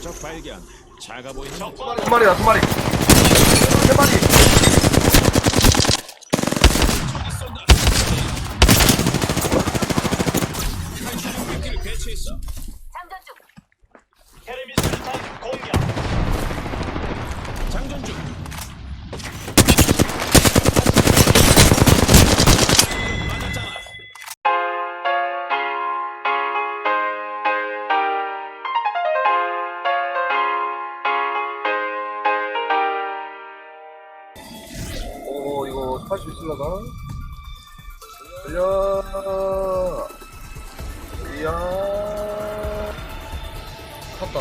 적 발견. 작아 보이는 두 마리다 두 마리 세 마리 미끼를 배치했어. 달려. 이야. 탔다.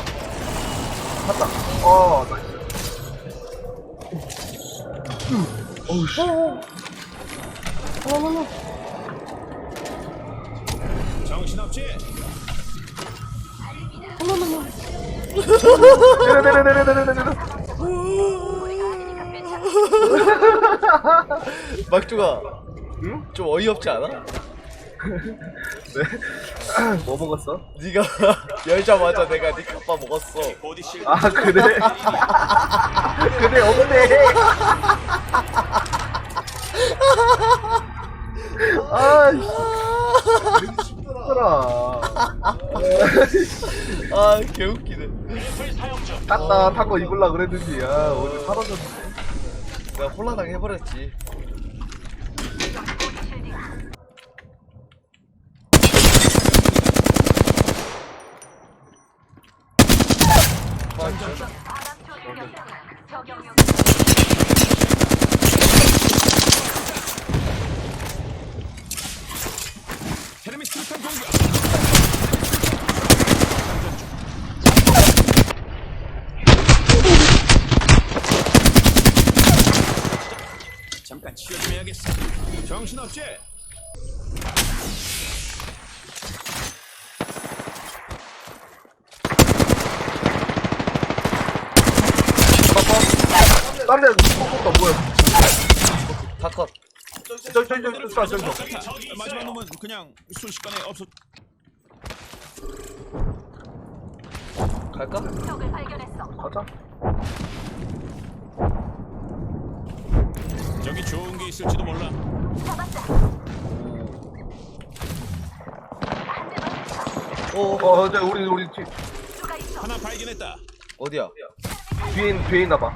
탔다. 어 나이스. 어우 씨. 정신없지? 내려 내려 내려 내려 내려 아니니까 괜찮아. 막두가 응? 좀 어이없지 않아? 뭐 먹었어? 네가 열자마자 내가 네 카빠 먹었어. 아 그래? 그래 없네 아이씨 힘들어 아 개웃기네. 땄다 탄거 입을라 그랬는데 야 오늘 사라졌네 내가 홀라당 해버렸지. 적용용. 테르미 수류탄 공격. 잠깐 치료 좀 해야겠어. 정신없지? 다른 애 kokkok다 뭐야 다 컷. 저기 저기 저기 저기 저기 저기 자, 마지막 놈은 그냥 순식간에 없어. 갈까? 적을 발견했어. 가자 저기 좋은 게 있을지도 몰라. 오어 이제 우리 우리 뒤. 하나 발견했다. 어디야? 뒤에 있- 뒤에 있나 봐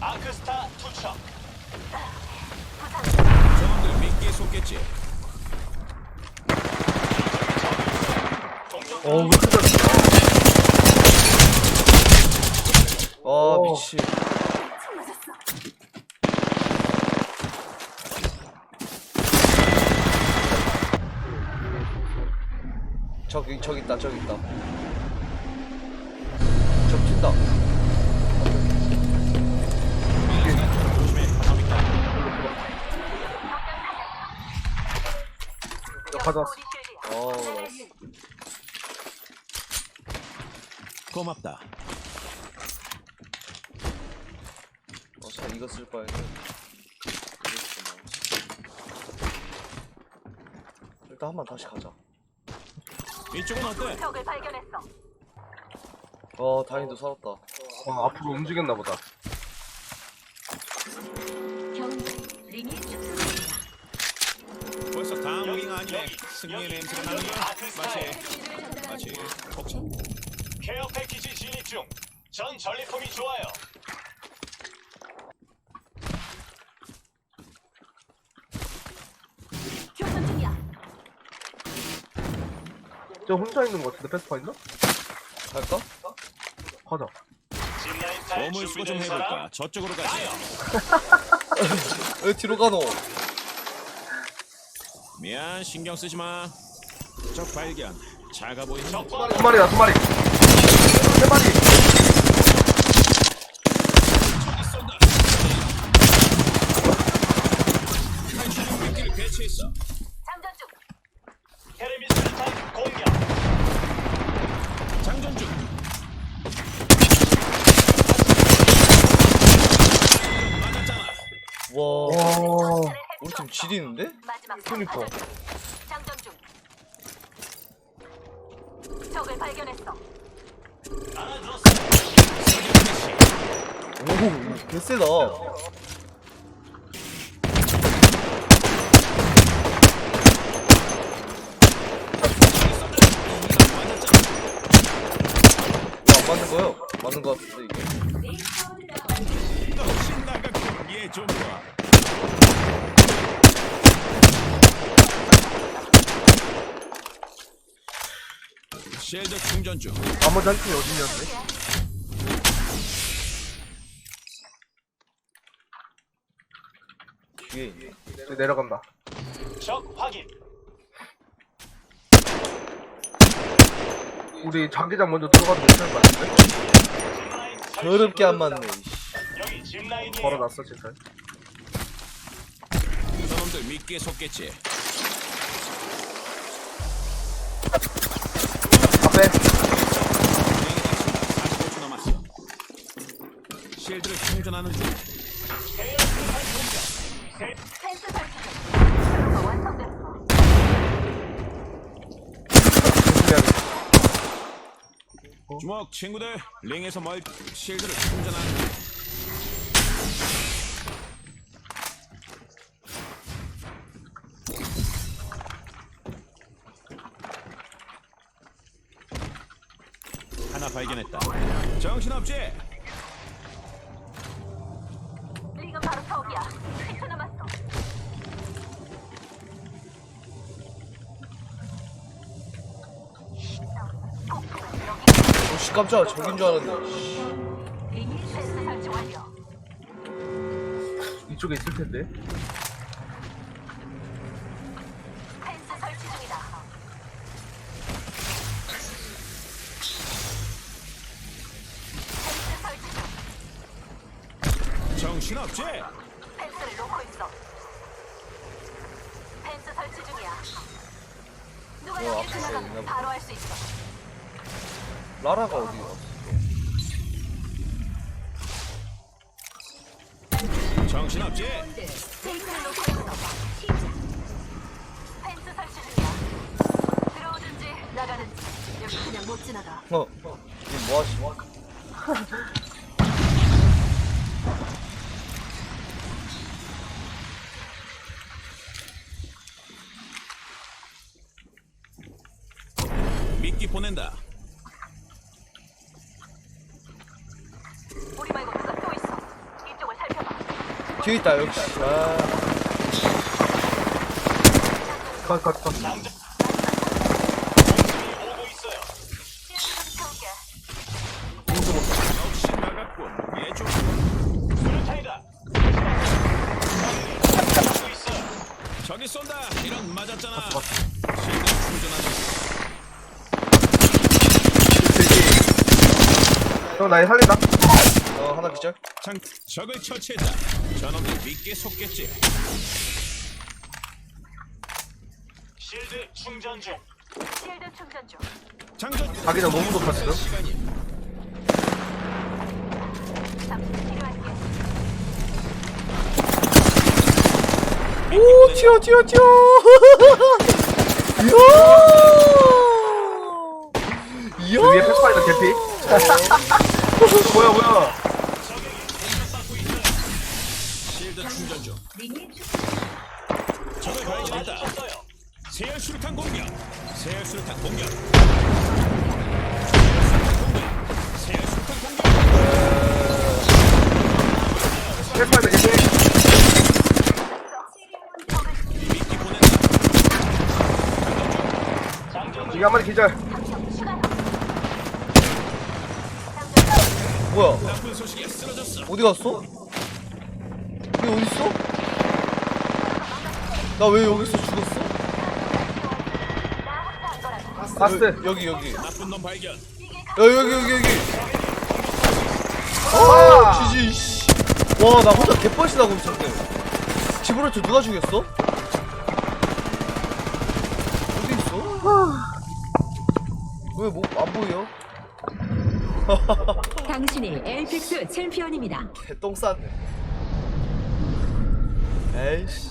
아크스타 투척. 저놈들 미끼에 속겠지. 어 우리 아 미치. 저기 저기 있다 저기 있다. 조심해. 놈 있다. 가져왔어. 어 나이스. 고맙다. 어차 이거 쓸 바에는 이거 쓰면 일단 한 번 다시 가자. 이쪽은 어때? 적을 발견했어. 어 다행히도 살았다. 어, 앞으로 움직였나 보다 경고. 링이 축소됩니다. 벌써 다음 링 아니네. 승리의 냄새가 나는 게 마치 마치 복참. 케어 패키지 진입 중. 전 전리품이 좋아요. 교전 중이야. 저 혼자 있는 거 같은데 패스파인더? 갈까? 가자 보물 수거 좀 해볼까. 저쪽으로 가자. 왜 뒤로 가노? 미안 신경 쓰지 마. 적 발견. 작아 보이는 적. 두 마리다 두 마리 세 마리 쏜다. 미끼를 배치했어. 장전 중. 테레미 수탄 공격. 장전 중. 맞았잖아. 와 와 팀 지리는데? 마지막 그니까. 장전 중. 적을 발견했어. 오 개쎄다 왜안 맞는 거요? 맞는 거 같은데 이게 신나갔군. 얘좀 봐. 쉴드 충전 중. 나머지 한 팀이 어디였네? 뒤에 저 내려간다. 적 확인. 우리 자기장 먼저 들어가도 괜찮을 것 같은데? 짚라인 설치. 더럽게 안 맞네 이씨. 여기 짚라인이에요. 걸어놨어, 진짜. 저놈들 미끼에 속겠지. 앞에. 비행기 택시가 45초 남았어. 쉴드를 충전하는 중. 주먹 친구들 링에서 멀 쉴드를 충전하는 중. 발견했다. 정신없지? 링은 바로 저기야. 10초 남았어. 오씨 깜짝이야 저긴 줄 설치 완료. 이쪽에 있을 텐데. 정신 없지? 펜스를 놓고 있어. 펜스 설치 중이야. 누가 어, 여기 앞에 있나 지나가면 보다. 바로 할 수 있어. 라라가 어디 갔어? 정신 없지? 펜스를 놓고 있어. 펜스 설치 중이야. 들어오든지 나가든지 여기 그냥 못 지나가. 어 이게 뭐하시 미끼 보낸다. 우리 말고 누가 또 있어. 이쪽을 살펴봐. 뒤에 있다 역시 아 컷, 컷, 컷. 장전. 오고 있어요. 시스템 채울게. 역시 나갔군. 얘좀 수류탄이다. 오고 있어요. 저기 쏜다. 이런 맞았잖아. 쉴드 충전하는 중. 형, 나 살린다. 어, 하나 기절 장 적을 처치했다. 저놈들 미끼에 속겠지. 실드 충전 중. 실드 충전 중. 장전. 자기장 너무. 시간이. 잠시 필요할게. 오 튀어 튀어 튀어 이야 이야 위에 패스파이더 개피. 뭐야, 뭐야. 실드 충전 중. 링이 축 적을 발견했다. 맞췄어요. 세열 수류탄 공격. 세열 수류탄 공격. 세열 수류탄 공격. 패스파이더 개피. 미끼 보낸다. 장전 중. 이게 한 마리 기절. 당첨 추가. 뭐야. 어디 갔어? 얘 어디 있어? 나 왜 여기서 죽었어? 바스. 여기 여기 나쁜 놈 발견. 여기 여기 여기 여기 아! 지지 씨. 와 나 혼자 개뻘시 나고 있었네 지브롤트 누가 죽였어? 어디 있어? 왜 뭐 안 보여? 당신이 엘픽스 챔피언입니다. 개똥 쌌네 에이씨